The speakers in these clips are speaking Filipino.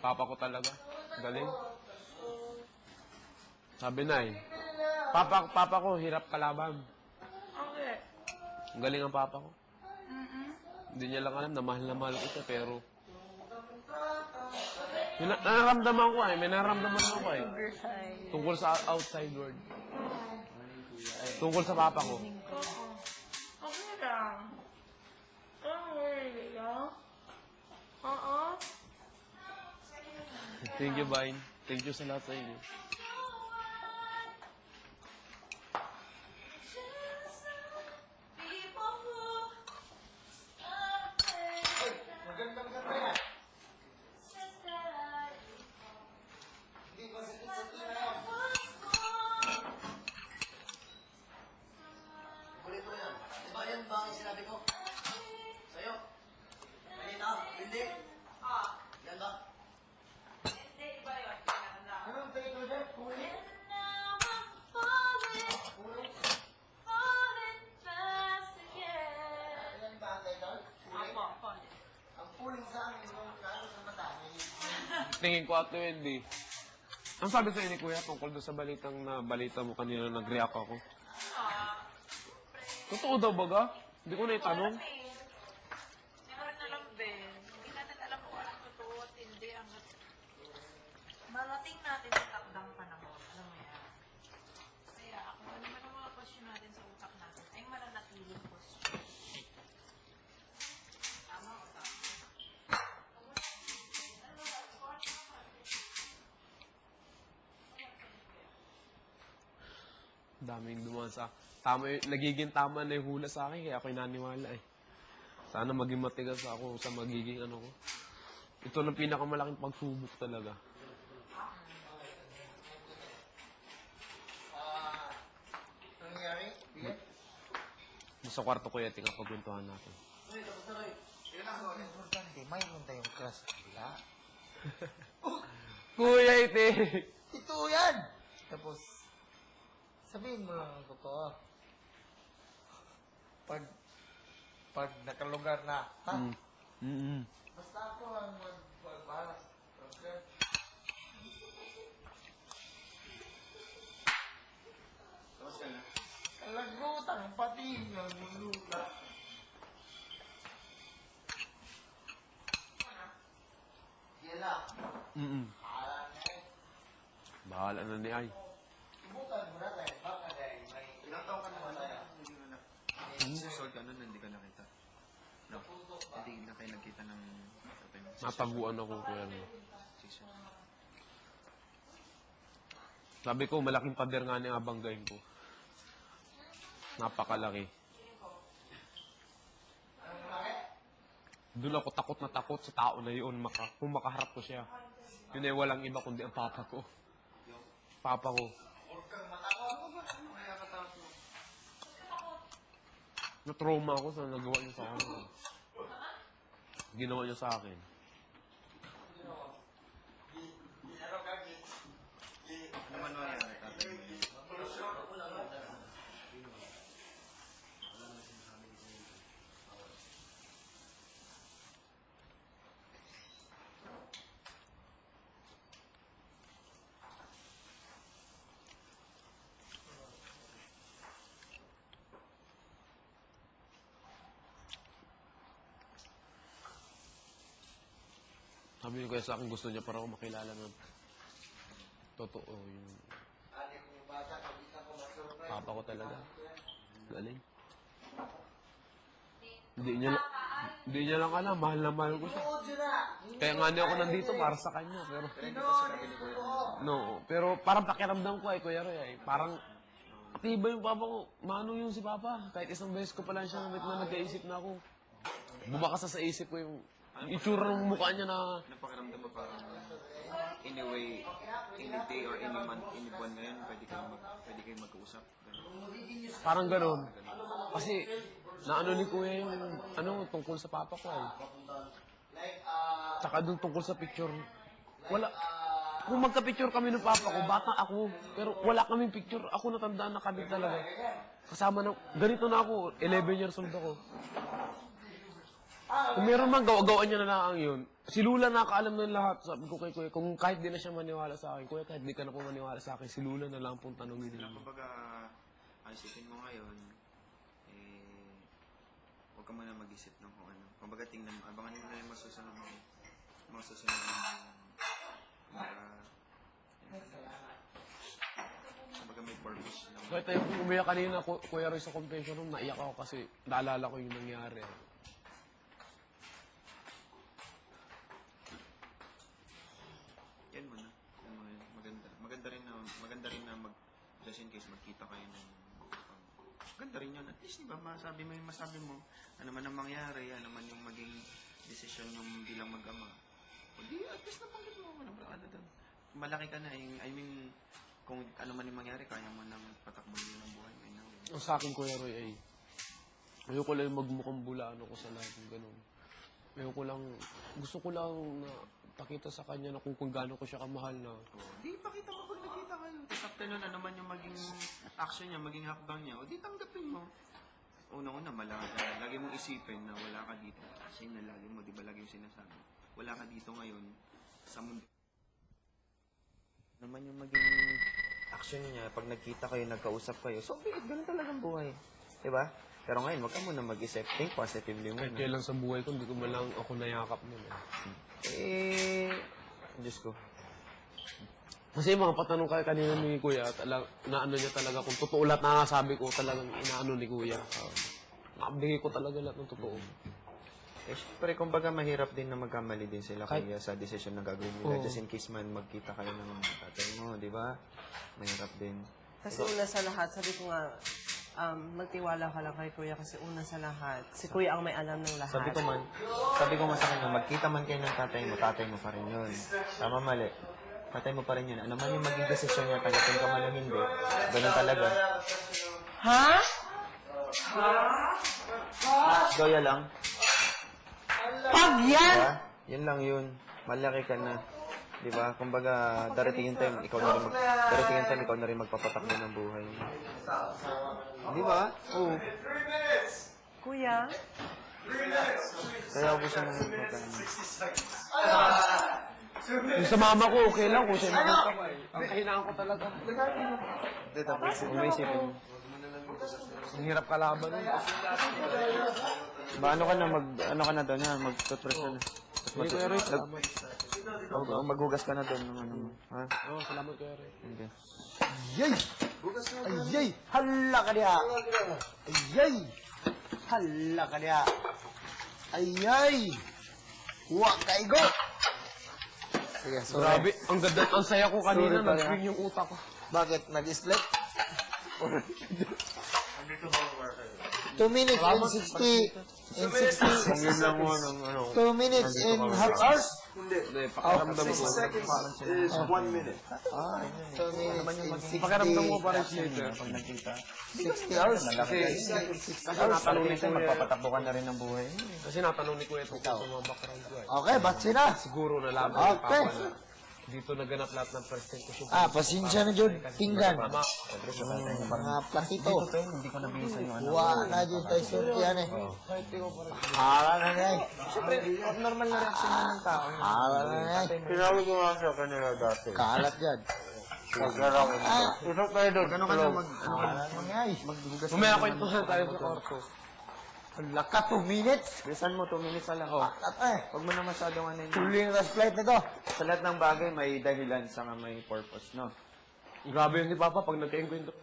Papa ko talaga. Galing. Sabi na eh. Papa, papa ko, hirap kalaban. Okay. Ang galing ang papa ko. Mm-mm. Hindi niya lang alam na mahal na mahal ko siya, pero... May na- nararamdaman ko eh. May nararamdaman ako eh. Tungkol sa outside world. Tungkol sa papa ko. Thank you, Vine. Thank you sa. Tingin ko at Wendy. Ang sabi sa ni Kuya tungkol doon sa balitang na balita mo kanina nag-react ako. Totoo daw ba ga? Hindi ko na itanong. Meron na lang, Ben. Hindi natin alam kung anong totoo at hindi ang... Marating natin sa takdang panahon. Alam mo yan. Kaya kung ano man ang mga question natin sa utak natin, ay mananatiling question. Tama o tama? Daming dumaan sa... Tama yung, nagiging tama na yung hula sa akin, kaya ako'y naniwala eh. Sana maging matigas ako sa magiging ano ko. Ito ng pinakamalaking pagsubok talaga. Ah? Sa kwarto ko yung tingnan pagkwentuhan natin. Na ang ang importante, mayroon tayong crush sa kabila. Kuya, ite! Ito yan! Tapos, sabihin mo lang ang totoo. Pag, pag nakalugar na, ha? Mm. Mm-mm. Basta ako ang mag- magbahala. Okay? Tapos ka na? Kalagutan, pati yung luluta. Yan lang. Mm-mm. Alam eh. Bahala na ni Ay. Subukan mo na tayo. Baka dahil may... Ilang taong ka naman tayo? Susol ka nun, hindi ka nakita. No, hindi na kayo nagkita ng Nataguan ako, kuya. Sabi ko, malaking pader nga ni abanggain ko. Napakalaki. Doon ako takot na takot sa tao na yun. Maka, kung makaharap ko siya. Yun ay walang iba kundi ang papa ko. Papa ko. Na-trauma ako sa nagawa niya sa akin. Ginawa niya sa akin. Ano man nangyari, tatay mo? Sabi niya kaya sa akin, gusto niya para ako makilala ng totoo masurprise. papa ko talaga. Galing. Hindi niya, hindi niya lang alam, mahal na mahal ko siya. Kaya nga hindi ako nandito para sa kanya, pero... No, pero parang pakiramdam ko ay Kuya Roy ay parang Tiba yung papa ko. Mano yung si papa. Kahit isang beses ko pa lang siya namit na nag-iisip na ako. Bumakas na sa isip ko yung, yung itsura ng mukha niya na Napakiramdam mo parang in a way, any day or any month, any buwan ngayon, pwede kayo, mag, pwede kayo mag-uusap. Parang ganun. Kasi naano ni Kuya yung ano tungkol sa papa ko ah, Tsaka dun tungkol sa picture. Wala. Kung magka-picture kami ng papa ko, bata ako. Pero wala kaming picture. Ako natandaan na kami talaga. Kasama na, ganito na ako. 11 years old ako. Kung meron man, gawa-gawaan niya na lang yun. Si Lula nakakaalam ng lahat. Sabi ko kay Kuya, kung kahit di na siya maniwala sa akin, Kuya, kahit di ka na po maniwala sa akin, si Lula na lang pong tanongin Kaya niyo. kumbaga, ang isipin mo ngayon, eh, huwag ka muna mag-isip ng kung ano. Kumbaga, tingnan mo, abangan mo na yung masusunod mo. Masusunod mo. Kumbaga, kumbaga may purpose. Kahit tayo umiyak kanina, Ku- Kuya Roy, sa confession room, naiyak ako kasi naalala ko yung nangyari. Yan mo na. Mo. Maganda. Maganda rin na, maganda rin na mag, just in case magkita kayo ng, maganda rin yun. At least, di ba, masabi mo yung masabi mo, ano man ang mangyari, ano man yung maging desisyon yung bilang mag-ama. O at least nabanggit mo, ano ano doon. Malaki ka na, yung, I mean, kung ano man yung mangyari, kaya mo nang patakbo yun ng buhay. Now. Ang sa akin, Kuya Roy, ay ayoko lang magmukhang bulaan ako sa lahat ng ganun. Ayoko lang, gusto ko lang na pakita sa kanya na kung, kung gaano ko siya kamahal na di, pakita mo pag nakita kayo. Tapos after nun, ano man yung maging action niya, maging hakbang niya, o di tanggapin mo. Una-una, malaki ka. Lagi mong isipin na wala ka dito. Kasi yun na lagi mo, di ba lagi yung sinasabi. Wala ka dito ngayon sa mundo. Naman yung maging action niya, pag nagkita kayo, nagkausap kayo, so ganun talagang buhay. Di ba? Pero ngayon, wag ka muna mag-isip. Think positively kahit muna. kailan sa buhay ko, hindi ko man lang ako nayakap nun. Eh. Eh, Diyos ko. Kasi yung mga patanong kay kanina ni Kuya, talag, na ano niya talaga, kung totoo lahat na nasabi ko, talagang inaano ni Kuya. Um, nakabigay ko talaga lahat ng totoo. Eh, syempre, kumbaga mahirap din na magkamali din sila Kahit- kaya sa decision na gagawin nila. Oo. Just in case man magkita kayo ng tatay mo, di ba? Mahirap din. Kasi una sa lahat, sabi ko nga, um, magtiwala ka lang kay Kuya kasi una sa lahat, si Kuya ang may alam ng lahat. Sabi ko man, sabi ko man sa kanya, magkita man kayo ng tatay mo, tatay mo pa rin yun. Tama mali. Tatay mo pa rin yun. Ano man yung maging desisyon niya, tanggapin ka man o hindi. Ganun talaga. Ha? Goya lang. Pag yan! Diba? Yun lang yun. Malaki ka na. Di ba? Kumbaga, darating yung time, ikaw na rin mag, darating yung time, ikaw na rin magpapatakbo ng buhay. Di ba? Oo. Kuya? Kaya ako gusto mo magpapano. Yung sa mama ko, okay lang kung siya makita ko eh. Ang kahinaan ko talaga. Hindi, tapos isipin mo. Ang hirap kalaban. Ba, ano ka na, mag, ano ka na doon, ha? Mag-toothbrush ka na. Tapos Hindi, Salamat. mag, maghugas ka na doon ng ano mo. Ha? Oo, salamat Kuya Roy. Okay. Yay! Ayay! Hala ka niya! Ayay! Hala ka niya! Ayay! Huwag ka igo! Sige, sorry. Grabe, ang ganda, ang saya ko kanina, nag-swing yung utak ko. Bakit? Nag-split? 2 minutes and 60 and 60 Yun lang mo, ng ano. 2 minutes and half hours? Hindi, pakiramdam ko. is 1 minute. Ah, 2 minutes and 60 Pakiramdam ko parang later. Pag nagkita. 60 hours? Kasi, Kasi natanong ni Kuya. Magpapatakbo ka na rin ng buhay. kasi natanong ni Kuya tungkol sa mga background ko eh. Okay, batsi na. Siguro nalaman ni Okay. Dito naganap lahat ng presentation. Ah, pasensya na dyan. Pinggan. Mga platito. Ito, hindi ko nabihisan yung ano. Wa na dyan tayo surtihan eh. Hala na na eh. Siyempre, normal na reaction na ng tao. Hala na na eh. Pinawag ko nga sa kanila dati. Kalat yan. Ay, ito tayo doon. Ano ka na mag... Ano ka na eh. Maghugas Mamaya kwentuhan tayo sa orto. Hala ka, 2 minutes. Bisan mo, 2 minutes na lang. Oh. At eh. Huwag mo na masyadong ano yun. Tuloy yung last flight na to. Sa lahat ng bagay, may dahilan sa may purpose, no? Grabe yun ni Papa pag nagkainkwento.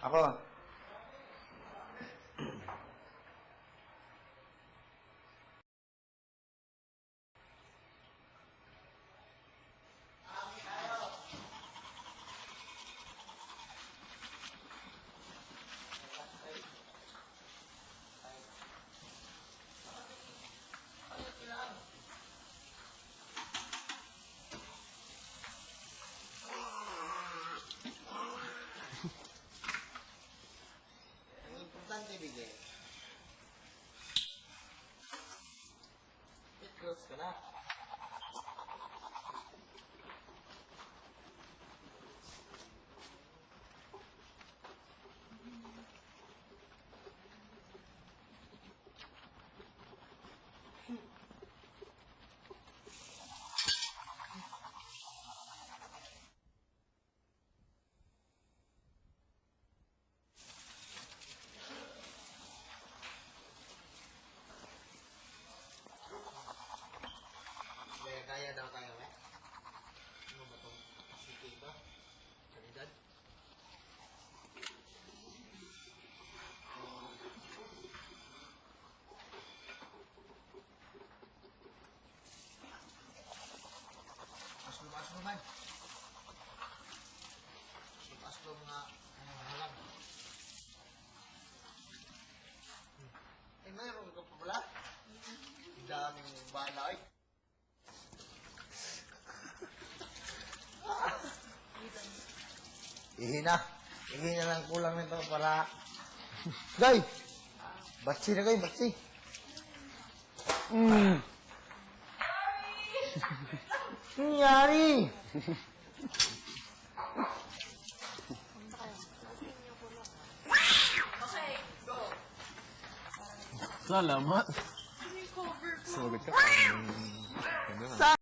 Ako, Importante emocionar? man. Si Pastor nga, ano halang. Hmm. Eh, mayroon ka pa pala? Daming bala, eh. Ihina. Ihina lang kulang nito para... Gay! Batsi na gay, batsi. Mm. Sorry! Nangyari? Salamat. Sa